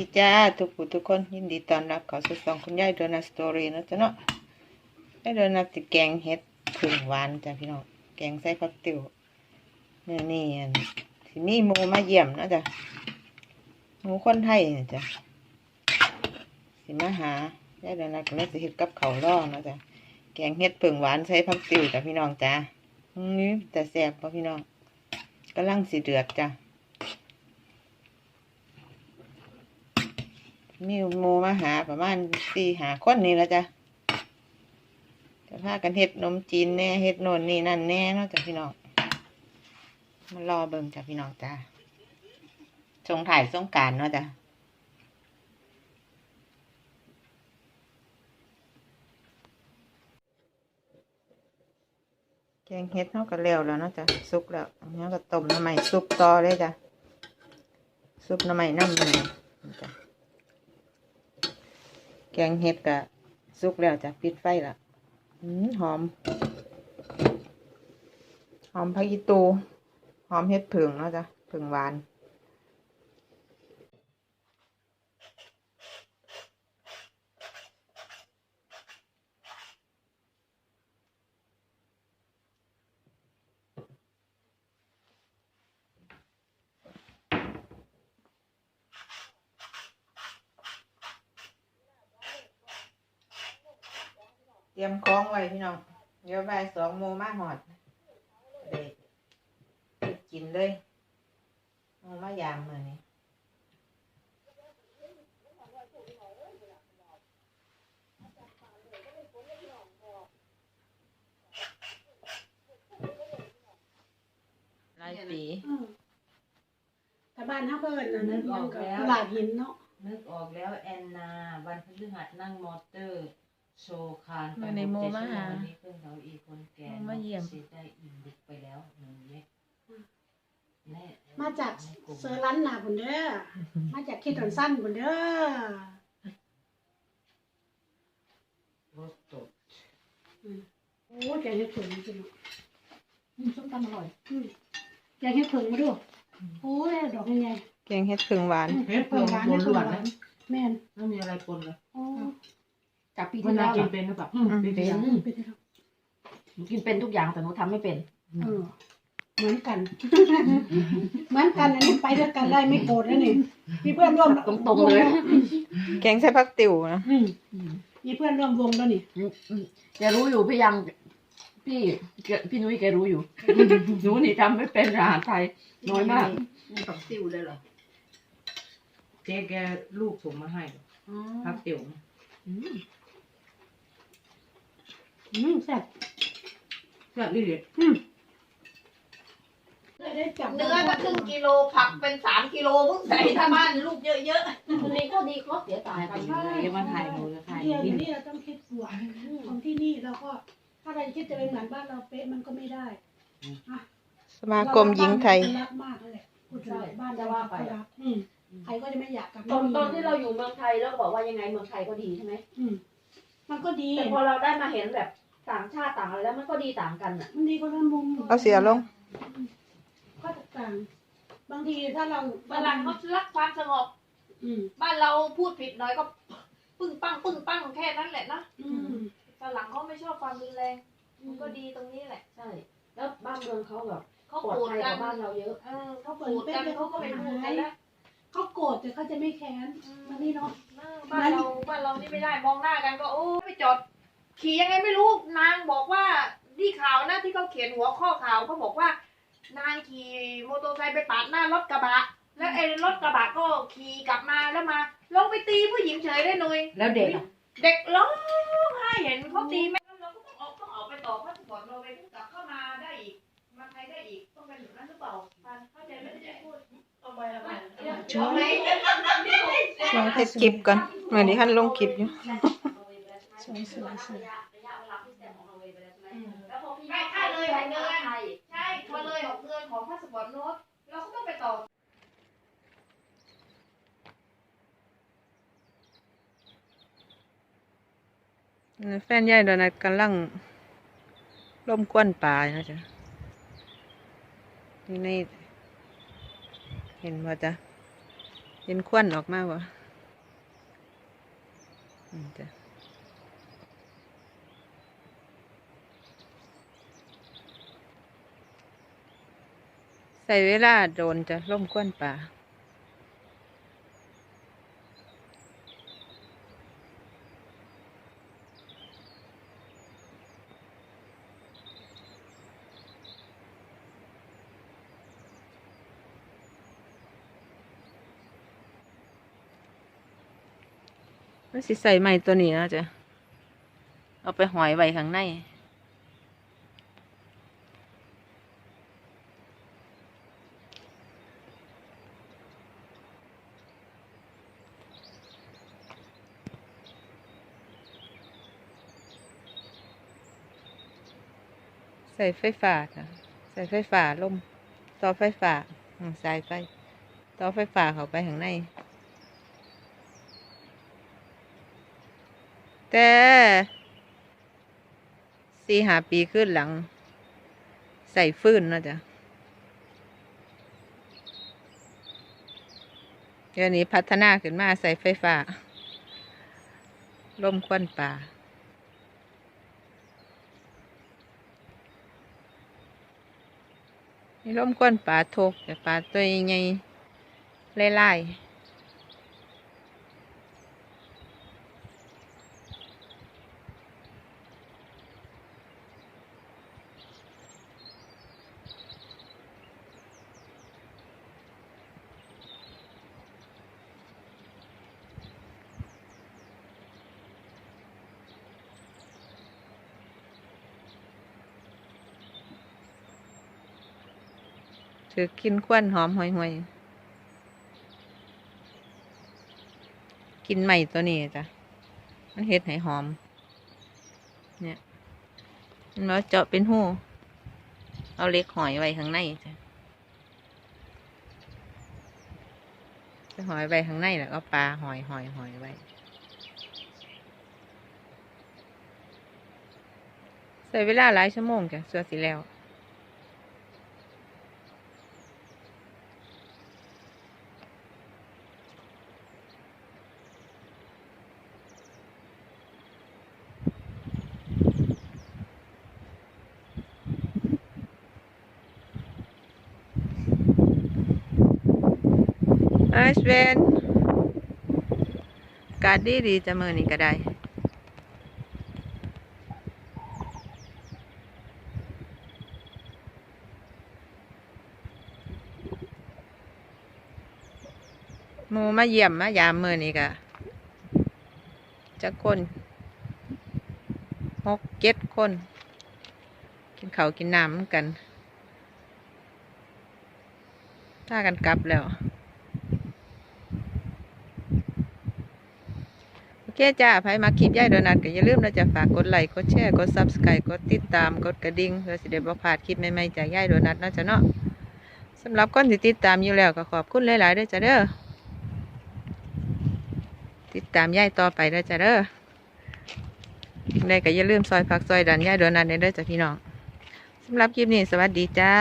ดีจ้าทุกผู้ทุกคนยินดีต้อนรับเข้าสู่ช่องคุณยายโดนัทสตอรี่นะจ๊ะเนาะยายโดนัทติแกงเห็ดผึ่งหวานจ้ะพี่น้องแกงใส่ผักติ๋วเนื้อนี่อันสิมีหมูมาเยี่ยมนะจ้ะหมูคนไทยนะจ้ะสิมาหายายโดนัทก็เลยสิเฮ็ดกับเขาวร่อนะจ้ะแกงเห็ดผึ่งหวานใส่ผักติ๋วจ้ะพี่น้องจ้ะอืมแต่แซ่บป่ะพี่น้องกำลังสิเดือดจ้ะ มีหมูมาหาประมาณสี่หาคนนี่ละจ้ะจะพากันเฮ็ดนมจีนแน่เฮ็ดนนนี่นั่นแน่เนาะจ้ะพี่น้องมารอเบิ่งจ้ะพี่น้องจ้ะชงถ่ายสงการเนาะจ้ะแกงเฮ็ดเท่ากันแล้วแล้วเนาะจ้ะสุกแล้วแล้วก็ต้มน้ำใหม่ซุปต่อเลยจ้ะซุปน้ำใหม่น้ำหนึ่งจ้ะ แกงเห็ดกะสุกแล้วจะปิดไฟละหอม หอมพะกอีตู หอมเห็ดผึ่งเนาะจ้ะผึ่งหวาน เตรียมคล้องไว้พี่น้อง เดี๋ยวบ่ายสองโมงมาหอดเด็กกินเลยโมมายามมือนี้หลายปีอืมแต่บ้านเขาเพิ่นอันนั้นนึกออกกับแล้วตลาดหินเนาะนึกออกแล้วแอนนา วันพฤหัสนั่งมอเตอร์ โชว์คานมาในโมมาหาวันนี้เพื่อนเราอีกคนแก่โมมาเยี่ยมเสียได้อิ่มบุกไปแล้วหนึ่งเม็ดแน่มาจากในกลุ่มเซอร์ลันนาบุนเด้อมาจากคิดถอนสั้นบุนเด้อรถตกโอ้แกงเห็ดผึ่งจริงอืมส้มตำอร่อยๆอืมแกงเห็ดผึ่งมาดูโอ้ยดอกใหญ่แกงเห็ดผึ่งหวานๆเห็ดผึ่งหวานเห็ดผึ่งหวานแม่นไม่มีอะไรปนเลยโอ้ จากปีวัที่นนาแล้วกินอะเป็นหรือเปล่าอืมอืมเป็นเป็นไงครับหนูกินเป็นทุกอย่างแต่หนูทำไม่เป็น เออเหมือนกัน เหมือนกันอันนี้ไปด้วยกันได้ไม่โกรธแล้วนี่มีเพื่อนร่วมตรงๆเลย แกงใส่ผักติ๋วนะ อืมมีเพื่อนร่วมวงแล้วนี่อืมอืมแกรู้อยู่พี่ยัง พี่แกพี่นุ้ยแกรู้อยู่ หนูนี่ทำไม่เป็นอาหารไทยน้อยมากผักติ๋วเลยเหรอเจ๊แกลูกส่งมาให้ผักติ๋วอืม อืมแซ่บแซ่บดิเด็ดอืมได้จับเนื้อก็ครึ่งกิโลผักเป็นสามกิโลมึงใส่ถ้าบ้านลูกเยอะคนนี้ก็ดีก็เสียตายไปเดี๋ยวมาถ่ายหนูจะถ่ายเที่ยวดินนี่เราต้องคิดบวกของที่นี่เราก็ถ้าเราคิดจะเป็นเหมือนบ้านเราเป๊ะมันก็ไม่ได้สมาคมหญิงไทยรักมากเลยพูดถึงบ้านเราก็รักอืมใครก็จะไม่อยากกลับตอนตอนที่เราอยู่เมืองไทยแล้วก็บอกว่ายังไงเมืองไทยก็ดีใช่ไหมอื มมันก็ดี แต่พอเราได้มาเห็นแบบต่างชาติต่างอะไรแล้วมันก็ดีต่างกันอะ มันดีคนละมุมเอาเสียลง ก็ต่างบางทีถ้าเราๆฝรั่งเขารักความสงบ อืมบ้านเราพูดผิดหน่อยก็ ปึ้งปังปึ้งปังแค่นั้นแหละนะอืมฝรั่งเขาไม่ชอบความรุนแรงมันก็ดีตรงนี้แหละ ใช่ แล้วบ้านเมืองเขาแบบเขาปลอดโกรธภัยกกัว่านบ้านเราเยอะ เออเขาโกรธกันเขาก็ไม่พูดกันแล้วเขาโกรธแต่เขาจะไม่แค้นมันนี่เนาะ บ้านเราบ้านเรานี่ไม่ได้มองหน้ากันก็โอ้ไป จอดขี่ยังไงไม่รู้นางบอกว่าที่ข่าวนะที่เขาเขียนหัวข้อข่าวเขาบอกว่า นางขี่มอเตอร์ไซค์ไปปาดหน้ารถกระบะ แล้วไอ้รถกระบะก็ขี่กลับมาแล้วมาลงไปตีผู้หญิงเฉยได้หน่อยแล้วเด็กอะเด็กร้องไห้เห็นเขาตีแม่เราก็ต้องออกต้องออกไปต่อพาสปอร์ตเราไปกลับเข้ามาได้อีกมาไทยได้อีกต้องเป็นอย่างนั้นหรือเปล่าปานเข้าใจไหมที่พูดเอาไปเอาไปเอาไหมลองเฮ็ดคลิปก่อนเมื่อนี้ท่านลงคลิปอยู่ วยสวยสวยระยะเวลาที่แซมของเราไปแล้วใช่ไหมแล้วพอพี่ใช่ค่เลยหกเดือนใช่พอเลยหกเดือนของพาสปอร์ตโน้ตเราก็ต้องไปต่อแฟนใหญ่เดี๋ยวนะกำลังร่มก้นปลานะจ๊ะนี่ในเห็นว่าจ๊ะเห็นควันออกมากว่าจ๊ะ ส่เวลาโดนจะล่มก้นป่ามันสิใส่ใหม่ตัวนี้นะจ๊ะ เอาไปหอยไว้ข้างใน ส่ไฟฟ้าจ้ะใส่ไฟฟ้าลมต่อไฟฟ้าสายไฟต่อไฟฟ้าเข้าไปข้างใน แต่สี่หาปีขึ้นหลัง ใส่ฟื้นนาะจ๊ะเดี๋ยวนี้พัฒนาขึ้นมาใส่ไฟฟ้าล่มควันป่า นี่ล่มควันป่าทกแต่ป่าตัวใหญ่ไล่ ถือกินควันหอมห่วยห่วยๆกินใหม่ตัวนี้จ้ะ มันเฮ็ดให้หอม เนี่ยมันมาเจาะเป็นหูเอาเล็กหอยไว้ข้างในจ้ะจะหอยไว้ข้างในแล้วก็ปลาหอยหอยหอยไว้ใส่เวลาหลายชั่วโมงจ้ะส่วนสิแล้ว สเวนการดีดีจะมือนี้ก็ได้หมูมาเยี่ยมมายามมือนี้ก็จะคนหกเจ็ดคน กินข้าวกินน้ำนำกันถ้ากันกลับแล้ว โอ เคจ้าใครมาคลิปย่ายโดนัทก็อย่าลืมนะจะฝากกดไลค์กดแชร์กด subscribe กดติดตามกดกระดิ่งเพื่อสิได้บ่พลาดคลิปใหม่ๆจากย่ายโดนัทนาะจ้ะเนาะสำหรับคนที่ติดตามอยู่แล้วก็ขอบคุณหลายๆด้วยจ้ะเด้อติดตามย่ายต่อไปด้วยจ้ะเด้อได้ก็อย่าลืมซอยผักซอยดันย่ายโดนัทในเด้อจ้ะพี่น้องสำหรับคลิปนี้สวัสดีจ้า